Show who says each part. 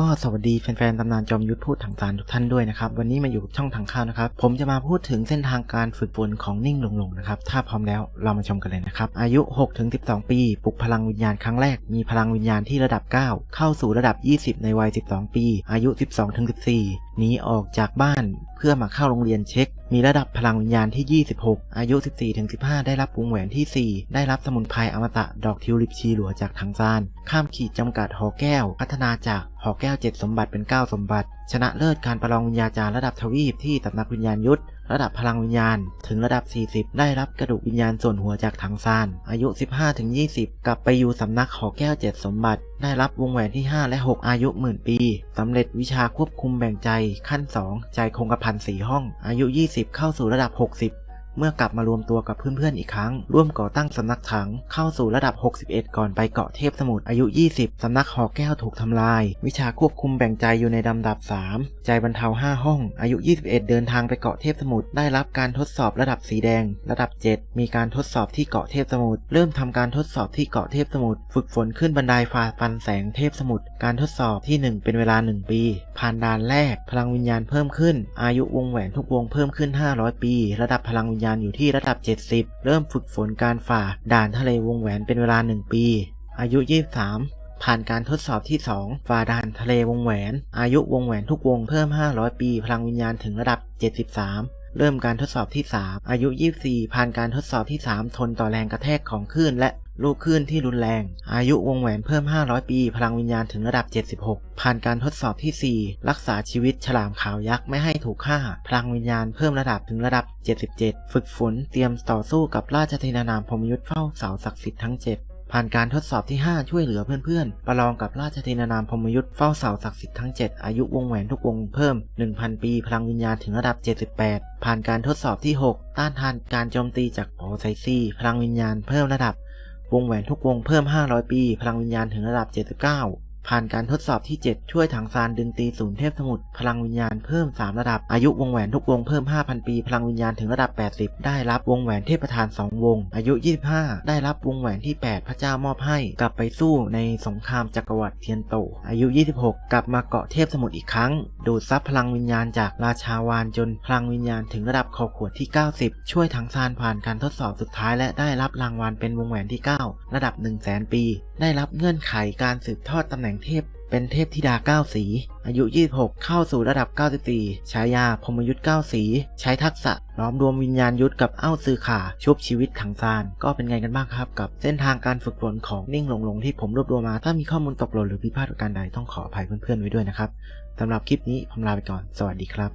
Speaker 1: ก็สวัสดีแฟนๆตำนานจอมยุทธพูดถังสารทุกท่านด้วยนะครับ วันนี้มาอยู่กับช่องถังข้าวนะครับ ผมจะมาพูดถึงเส้นทางการฝึกฝนของนิ่งหลงๆนะครับ ถ้าพร้อมแล้วเรามาชมกันเลยนะครับ อายุ 6-12 ปี ปลุกพลังวิญญาณครั้งแรก มีพลังวิญญาณที่ระดับ 9 เข้าสู่ระดับ 20 ในวัย 12 ปี อายุ 12-14 หนีออกจากบ้านเพื่อมาเข้าโรงเรียนเช็ค มีระดับพลังวิญญาณที่ 26 อายุ 14-15 ได้รับวงแหวนที่ 4 ได้รับสมุนไพรอมตะดอกทิวลิปชีหลัวจากทางซาน ข้ามขีดจำกัดหอแก้ว พัฒนาจาก หอแก้ว7สมบัติเป็น 9 สมบัติ ชนะเลิศการประลองวิญญาจารระดับทวีปที่สำนักวิญญาณยุทธระดับพลังวิญญาณ ถึงระดับ 40 ได้รับกระดูกวิญญาณส่วนหัวจากทางซาน อายุ 15-20 กลับไปอยู่สำนักหอแก้ว7สมบัติ ได้รับวงแหวนที่ 5 และ 6 อายุหมื่นปีสำเร็จวิชาควบคุมแบ่งใจขั้น 2 ใจคงกระพันสีห้อง อายุ 20 เข้าสู่ระดับ 60 เมื่อกลับมารวมตัวกับเพื่อนๆอีกครั้ง ร่วมก่อตั้งสำนักถังเข้าสู่ระดับ 61 ก่อนไปเกาะเทพสมุทรอายุ 20 สำนักหอแก้วถูกทำลาย วิชาควบคุมแบ่งใจอยู่ในลำดับ 3 ใจบรรเทา 5 ห้อง อายุ 21 เดินทางไปเกาะเทพสมุทรได้รับการทดสอบระดับสีแดง ระดับ 7 มีการทดสอบที่เกาะเทพสมุทรเริ่มทำการทดสอบที่เกาะเทพสมุทรฝึกฝนขึ้นบันไดฝ่าฟันแสงเทพสมุทรการทดสอบที่ 1 เป็นเวลา 1 ปี ผ่านด่านแรก พลังวิญญาณเพิ่มขึ้น อายุวงแหวนทุกวงเพิ่มขึ้น 500 ปี ระดับพลังวิญญาณอยู่ที่ระดับ 70 เริ่มฝึกฝนการฝ่า ด่านทะเลวงแหวนเป็นเวลา 1 ปี อายุ 23 ผ่านการทดสอบที่ 2 ฝ่าด่านทะเลวงแหวน อายุวงแหวนทุกวงเพิ่ม 500 ปี พลังวิญญาณถึงระดับ 73เริ่มการทดสอบที่ 3 อายุ 24 ผ่านการทดสอบที่ 3 ทนต่อแรงกระแทกของคลื่นและ ลูกคลื่นที่รุนแรง อายุวงแหวนเพิ่ม 500 ปี พลังวิญญาณถึงระดับ 76 ผ่านการทดสอบที่ 4 รักษาชีวิตฉลามขาวยักษ์ไม่ให้ถูกฆ่า พลังวิญญาณเพิ่มระดับถึงระดับ 77 ฝึกฝนเตรียมต่อสู้กับราชธินานามพมยุทธเฝ้าเสาศักดิ์สิทธิ์ทั้ง 7ผ่านการทดสอบที่ 5 ช่วยเหลือเพื่อนๆ ประลองกับราชธินานามพมยุทธ์เฝ้าเสาศักดิ์สิทธิ์ทั้ง 7 อายุวงแหวนทุกวงเพิ่ม 1,000 ปี พลังวิญญาณถึงระดับ 78 ผ่านการทดสอบที่ 6 ต้านทานการโจมตีจากโอไซซี่ พลังวิญญาณเพิ่มระดับ วงแหวนทุกวงเพิ่ม 500 ปี พลังวิญญาณถึงระดับ 79 ผ่านการทดสอบที่ 7 ช่วยถังซานดึงตีศูนย์เทพสมุทรพลังวิญญาณเพิ่ม 3 ระดับ อายุวงแหวนทุกวงเพิ่ม 5,000 ปี พลังวิญญาณถึงระดับ 80 ได้รับวงแหวนเทพประธาน 2 วง อายุ 25 ได้รับวงแหวนที่ 8 พระเจ้ามอบให้ กลับไปสู้ในสงครามจักรวรรดิเทียนโต อายุ 26 กลับมาเกาะเทพสมุทรอีกครั้ง ดูดซับพลังวิญญาณจากราชาวานจนพลังวิญญาณถึงระดับขอบขวดที่ 90 ช่วยถังซานผ่านการทดสอบสุดท้าย และได้รับรางวัลเป็นวงแหวนที่ 9 ระดับ 1 0 0 0 0แปี ได้รับเงื่อนไขการสืบทอดตำแหน่งเทพเป็นเทพธิดา 9 สี อายุ 26 เข้าสู่ระดับ 94 ฉายาพมยุทธ์9สี ใช้ทักษะล้อมรวมวิญญาณยุทธกับเอ้าซือขาชุบชีวิตขังซาน ก็เป็นไงกันบ้างครับ กับเส้นทางการฝึกฝนของนิ่งหลงหลงที่ผมรวบรวมมา ถ้ามีข้อมูลตกหล่นหรือผิดพลาดประการใดต้องขออภัยเพื่อนๆไว้ด้วยนะครับสำหรับคลิปนี้ผมลาไปก่อน สวัสดีครับ